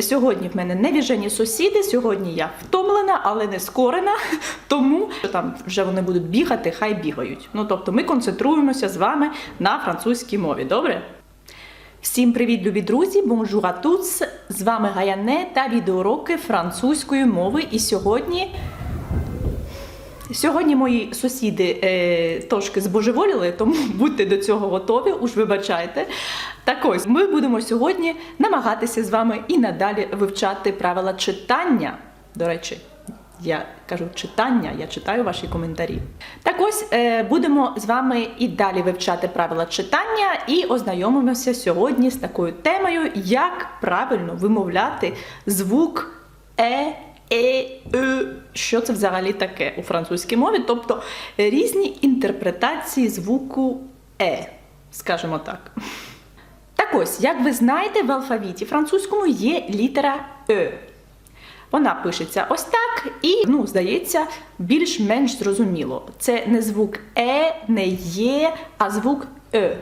Сьогодні в мене невіжені сусіди. Сьогодні я втомлена, але не скорена. Тому що там вже вони будуть бігати, хай бігають. Ну тобто ми концентруємося з вами на французькій мові. Добре? Всім привіт, любі друзі! Bonjour à tous! З вами Гаяне та відеоуроки французької мови. І сьогодні Сьогодні мої сусіди е, трошки збожеволіли, тому будьте до цього готові, уж вибачайте. Так ось ми будемо сьогодні намагатися з вами і надалі вивчати правила читання. До речі, я кажу читання, я читаю ваші коментарі. Так ось е, будемо з вами і далі вивчати правила читання і ознайомимося сьогодні з такою темою, як правильно вимовляти звук е е, е, що це взагалі таке у французькій мові, тобто різні інтерпретації звуку е, скажімо так. Так ось, як ви знаєте, в алфавіті французькому є літера Е. Вона пишеться ось так, і, ну, здається, більш-менш зрозуміло. Це не звук Е, не Є, а звук Е.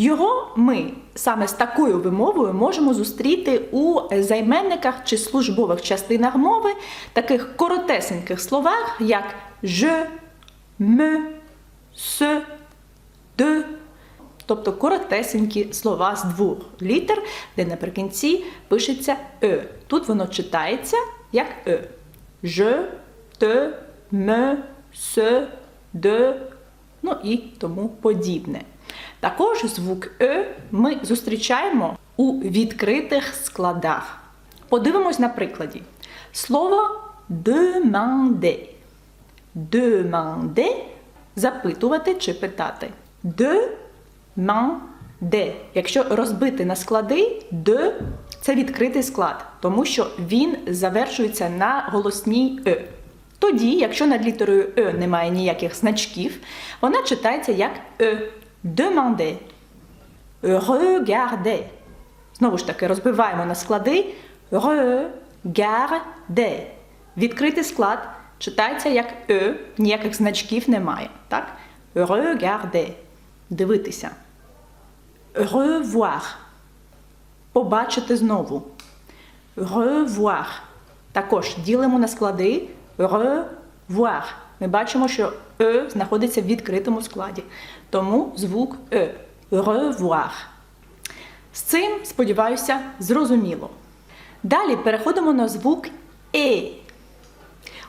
Його ми саме з такою вимовою можемо зустріти у займенниках чи службових частинах мови, таких коротесеньких словах, як je, me, se, de. Тобто коротесенькі слова з двох літер, де наприкінці пишеться е. Тут воно читається як е. Je, te, me, se, de, ну і тому подібне. Також звук Е ми зустрічаємо у відкритих складах. Подивимось на прикладі. Слово demander. Demander – запитувати чи питати. Demander. Якщо розбити на склади, de – це відкритий склад, тому що він завершується на голосній Е. Тоді, якщо над літерою Е немає ніяких значків, вона читається як Е. Demander. Regarder. Знову ж таки, розбиваємо на склади. Regarder. Відкритий склад читається як Е, ніяких значків немає. Так? Regarder. Дивитися. Revoir. Побачити знову. Revoir. Також ділимо на склади. Revoir. Ми бачимо, що Е знаходиться в відкритому складі. Тому звук Е. Revoir. З цим, сподіваюся, зрозуміло. Далі переходимо на звук Е.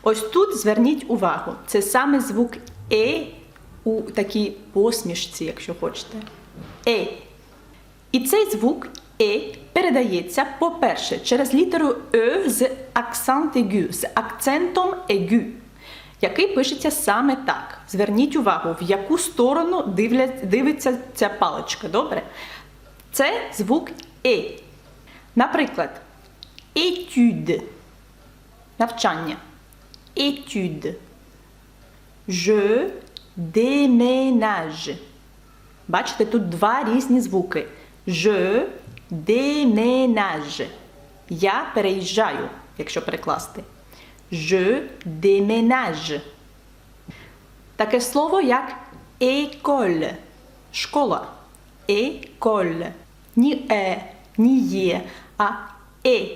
Ось тут зверніть увагу. Це саме звук Е у такій посмішці, якщо хочете. Е. І цей звук Е передається, по-перше, через літеру Е з акцент егю, з акцентом егю який пишеться саме так. Зверніть увагу, в яку сторону дивиться ця паличка. Добре? Це звук Е. Наприклад, étude. Навчання. Étude. Je déménage. Бачите, тут два різні звуки. Je déménage. Я переїжджаю, якщо перекласти. Je déménage. Таке слово як école. Школа. École. Ні е, ні є, а е.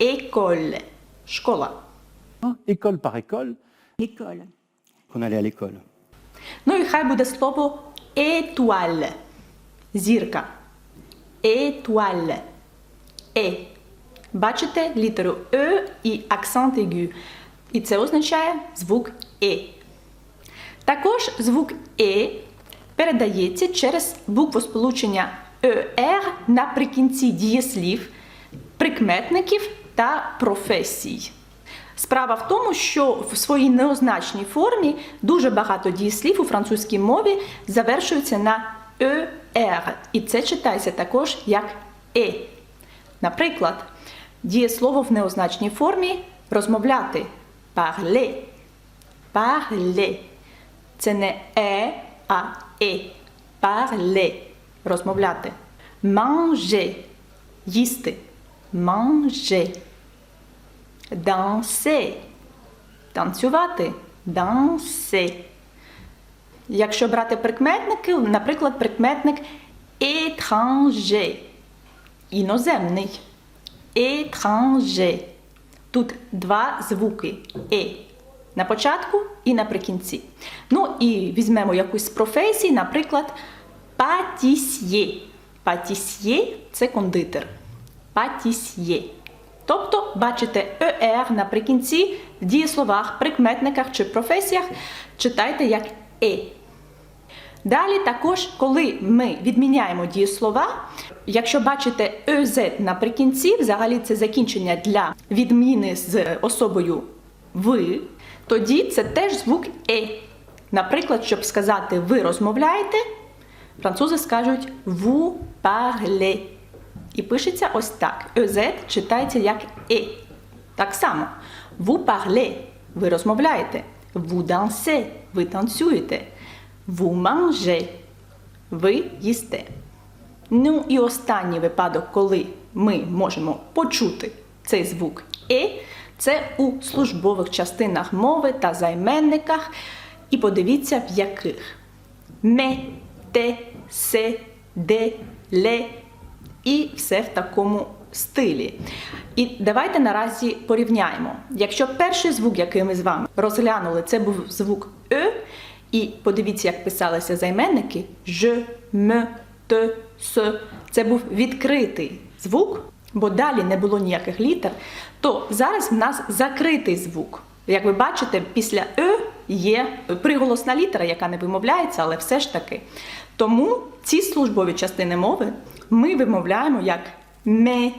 École. Школа. École par école, L'école. qu'on allait à l'école. Ну і хай буде слово étoile. Зірка. Étoile. Е. Бачите літеру Е і акцент егю. І це означає звук Е. Також звук Е передається через буквосполучення ЕР наприкінці дієслів, прикметників та професій. Справа в тому, що в своїй неозначній формі дуже багато дієслів у французькій мові завершуються на ЕР. І це читається також як Е. Наприклад, дієслово в неозначній формі розмовляти parler. Parler. Це не е, а е. Parler. Розмовляти. Manger. Їсти. Manger. Danser. Танцювати. Danser. Якщо брати прикметники, наприклад, прикметник étranger. Іноземний. Étranger. Тут два звуки е. На початку і наприкінці. Ну і візьмемо якусь з професій, наприклад, патісьє. Патісьє це кондитер. Патісьє. Тобто, бачите, «ер» наприкінці в дієсловах, прикметниках чи професіях читайте як е. Далі також, коли ми відміняємо дієслова, якщо бачите «ез» наприкінці, взагалі це закінчення для відміни з особою ви, тоді це теж звук е. Наприклад, щоб сказати ви розмовляєте, французи скажуть vous parlez. І пишеться ось так. «ез» читається як е. Так само. Vous parlez – ви розмовляєте. Vous dansez – ви танцюєте. Vous mangez – ви їсте. Ну і останній випадок, коли ми можемо почути цей звук е, це у службових частинах мови та займенниках. І подивіться, в яких ме, те, се, де, ле і все в такому стилі. І давайте наразі порівняємо. Якщо перший звук, який ми з вами розглянули, це був звук Е, і подивіться, як писалися займенники je, me, te, se. Це був відкритий звук, бо далі не було ніяких літер, то зараз в нас закритий звук. Як ви бачите, після Е є приголосна літера, яка не вимовляється, але все ж таки. Тому ці службові частини мови ми вимовляємо як ме,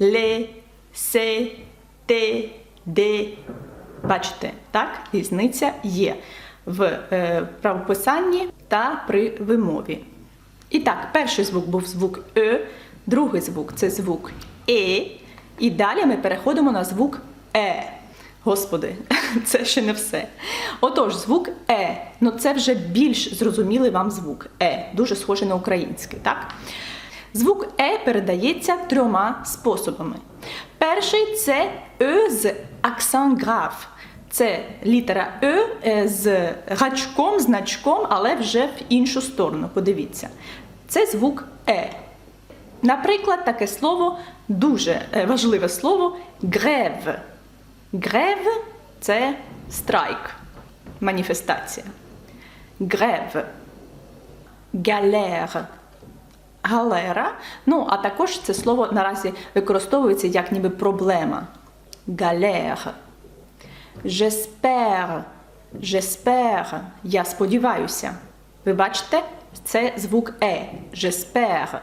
ле, се, те, де. Бачите, так, різниця є в е, правописанні та при вимові. І так, перший звук був звук Е, другий звук це звук Е. І далі ми переходимо на звук Е. Господи, це ще не все. Отож, звук Е. Ну це вже більш зрозумілий вам звук Е. Дуже схожий на український, так? Звук Е передається трьома способами. Перший це Е з акцент граф. Це літера Е е, з гачком, значком, але вже в іншу сторону. Подивіться. Це звук Е. Наприклад, таке слово дуже е, важливе слово грев. Грев це страйк, маніфестація. Грев. Галер. Галера. Ну, а також це слово наразі використовується як ніби проблема. Галер. J'espère. J'espère. Я сподіваюся. Ви бачите, це звук Е. J'espère.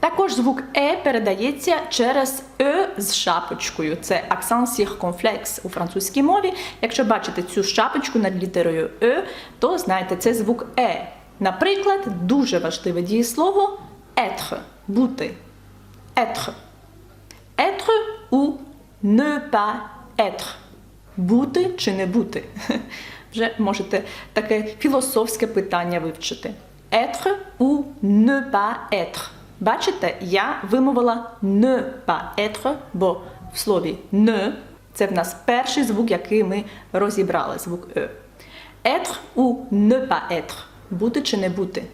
Також звук Е передається через Е з шапочкою. Це акцент circonflexe у французькій мові. Якщо бачите цю шапочку над літерою Е, то знаєте, це звук Е. Наприклад, дуже важливе дієслово être – бути. Être. Être ou ne pas être. Бути чи не бути. Вже можете таке філософське питання вивчити. Être ou ne pas être. Бачите, я вимовила ne pas être, бо в слові ne це в нас перший звук, який ми розібрали, звук е. Être ou ne pas être. Бути чи не бути.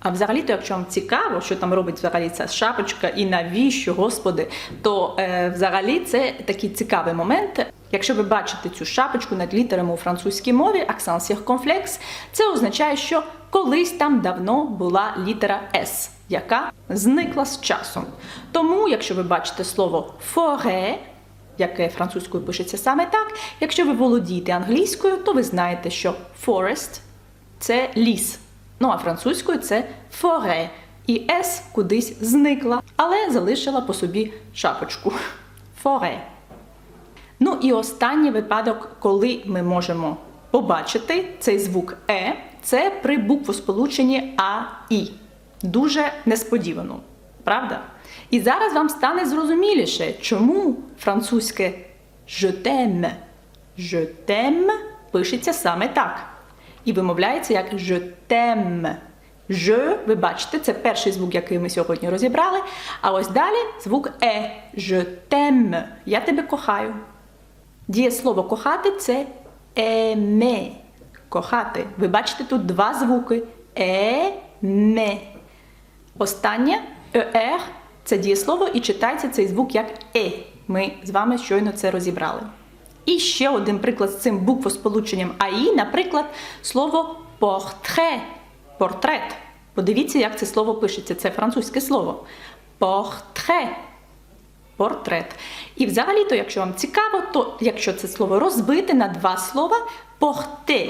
А взагалі-то, якщо вам цікаво, що там робить взагалі ця шапочка і навіщо, господи, то е, взагалі це такий цікавий момент. Якщо ви бачите цю шапочку над літерами у французькій мові, акцент circonflexe, це означає, що колись там давно була літера S, яка зникла з часом. Тому, якщо ви бачите слово forêt, яке французькою пишеться саме так, якщо ви володієте англійською, то ви знаєте, що forest – це ліс. Ну а французькою це форе. І С кудись зникла, але залишила по собі шапочку. Форе. Ну і останній випадок, коли ми можемо побачити цей звук Е, це при буквосполученні А І. Дуже несподівано, правда? І зараз вам стане зрозуміліше, чому французьке je t'aime, je t'aime пишеться саме так. І вимовляється як je t'aime. Je, ви бачите, це перший звук, який ми сьогодні розібрали. А ось далі звук е. Je t'aime. Я тебе кохаю. Дієслово кохати це aimer. Кохати. Ви бачите тут два звуки. Е, ме. Останнє er Це дієслово і читається цей звук як е. Ми з вами щойно це розібрали. І ще один приклад з цим буквосполученням АІ, наприклад, слово портрет. Портрет. Подивіться, як це слово пишеться. Це французьке слово. Портрет. Портрет. І взагалі-то, якщо вам цікаво, то якщо це слово розбити на два слова, порте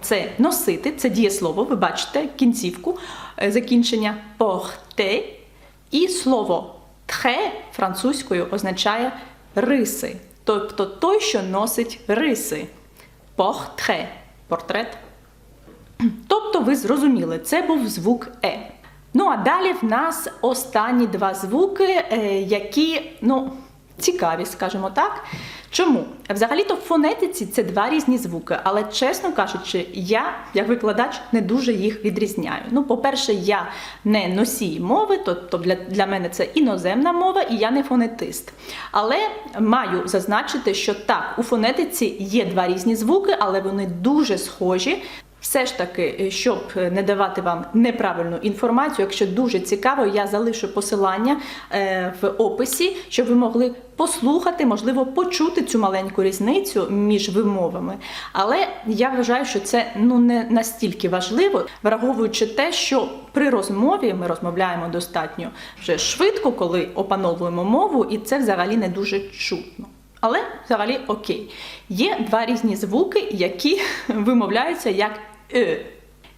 це носити, це дієслово, ви бачите кінцівку е, закінчення порте. І слово тре французькою означає риси. Тобто той, що носить риси. Портрет. Портрет. Тобто ви зрозуміли, це був звук Е. Ну а далі в нас останні два звуки, е, які ну, цікаві, скажімо так. Чому? Взагалі-то в фонетиці це два різні звуки, але чесно кажучи, я, як викладач, не дуже їх відрізняю. Ну, по-перше, я не носій мови, тобто для, для мене це іноземна мова, і я не фонетист. Але маю зазначити, що так, у фонетиці є два різні звуки, але вони дуже схожі. Все ж таки, щоб не давати вам неправильну інформацію, якщо дуже цікаво, я залишу посилання е, в описі, щоб ви могли послухати, можливо, почути цю маленьку різницю між вимовами. Але я вважаю, що це ну не настільки важливо, враховуючи те, що при розмові ми розмовляємо достатньо вже швидко, коли опановуємо мову, і це взагалі не дуже чутно. Але взагалі окей. Є два різні звуки, які вимовляються як е.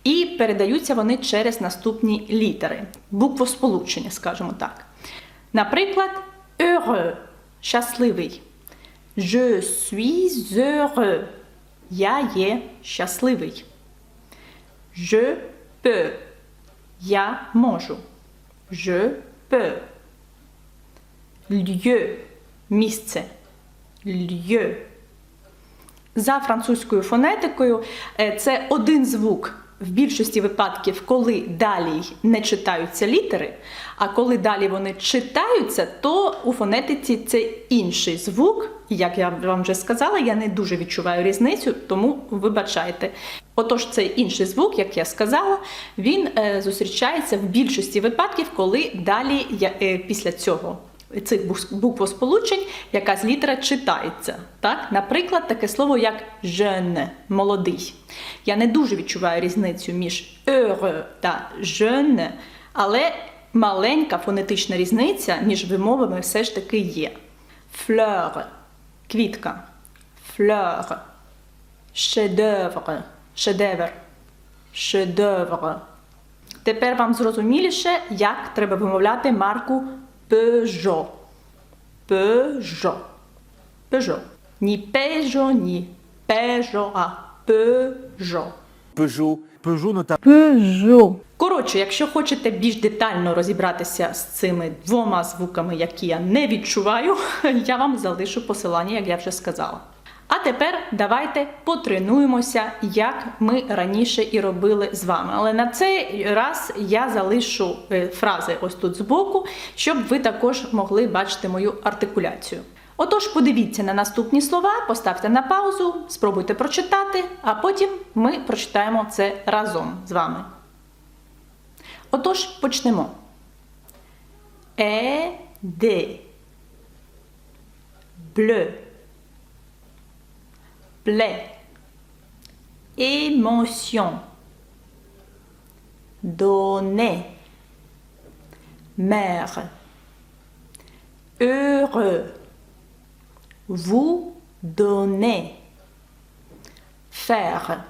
І передаються вони через наступні літери, буквосполучення, скажімо так. Наприклад, heureux – щасливий. Je suis heureux. Я є щасливий. Je peux. Я можу. Je peux. Lieu – місце. Lieu. За французькою фонетикою е, це один звук в більшості випадків, коли далі не читаються літери, а коли далі вони читаються, то у фонетиці це інший звук. Як я вам вже сказала, я не дуже відчуваю різницю, тому вибачайте. Отож, цей інший звук, як я сказала, він е, зустрічається в більшості випадків, коли далі я, е, після цього цих буквосполучень якась літера читається. Так? Наприклад, таке слово як jeune – молодий. Я не дуже відчуваю різницю між heureux та jeune, але маленька фонетична різниця між вимовами все ж таки є. Fleur – квітка. Fleur – chef-d'œuvre. Шедевр. Тепер вам зрозуміліше, як треба вимовляти марку Peugeot. Peugeot. Peugeot. Ні Peugeot, ні Peugeot, а Peugeot. Peugeot, Peugeot та. Peugeot. Коротше, якщо хочете більш детально розібратися з цими двома звуками, які я не відчуваю, я вам залишу посилання, як я вже сказала. А тепер давайте потренуємося, як ми раніше і робили з вами. Але на цей раз я залишу е, фрази ось тут збоку, щоб ви також могли бачити мою артикуляцію. Отож, подивіться на наступні слова, поставте на паузу, спробуйте прочитати, а потім ми прочитаємо це разом з вами. Отож, почнемо. Е, де. Bleu. Plaît, émotion, donner, mère, heureux, vous donner, faire,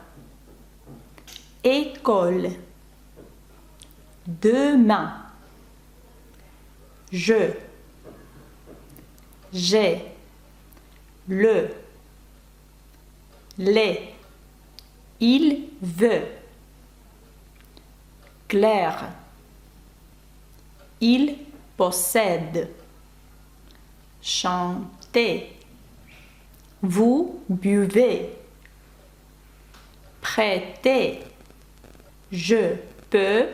école, demain, je, j'ai, le, les, il veut, clair, il possède, chanter, vous buvez, prêter, je peux,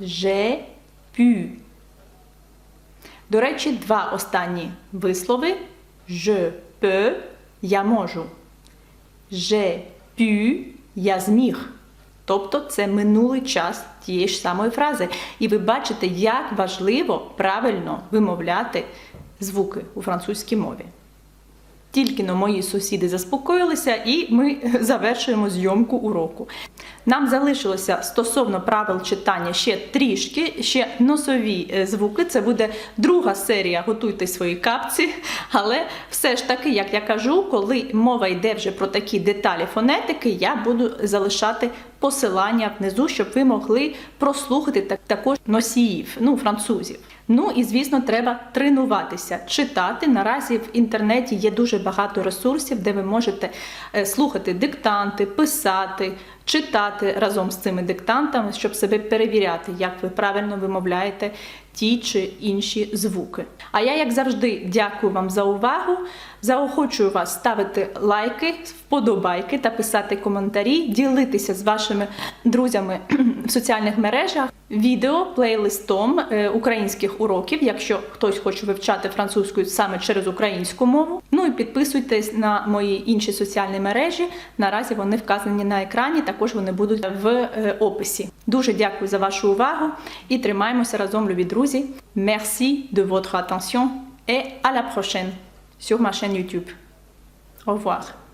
j'ai pu. До речі, два останні вислови je peux, Я можу. Же pu, я зміг. Тобто це минулий час тієї ж самої фрази. І ви бачите, як важливо правильно вимовляти звуки у французькій мові. Тільки но мої сусіди заспокоїлися, і ми завершуємо зйомку уроку. Нам залишилося стосовно правил читання ще трішки, ще носові е, звуки. Це буде друга серія Готуйте свої капці. Але все ж таки, як я кажу, коли мова йде вже про такі деталі фонетики, я буду залишати посилання внизу, щоб ви могли прослухати також носіїв, ну французів. Ну і звісно, треба тренуватися, читати. Наразі в інтернеті є дуже багато ресурсів, де ви можете е, слухати диктанти, писати, читати разом з цими диктантами, щоб себе перевіряти, як ви правильно вимовляєте ті чи інші звуки. А я, як завжди, дякую вам за увагу. Заохочую вас ставити лайки, вподобайки та писати коментарі, ділитися з вашими друзями в соціальних мережах відео плейлистом е, українських уроків, якщо хтось хоче вивчати французьку саме через українську мову. Ну і підписуйтесь на мої інші соціальні мережі. Наразі вони вказані на екрані, також вони будуть в е, описі. Дуже дякую за вашу увагу і тримаємося разом, любі друзі. Merci de votre attention et à la prochaine sur ma chaîne YouTube. Au revoir.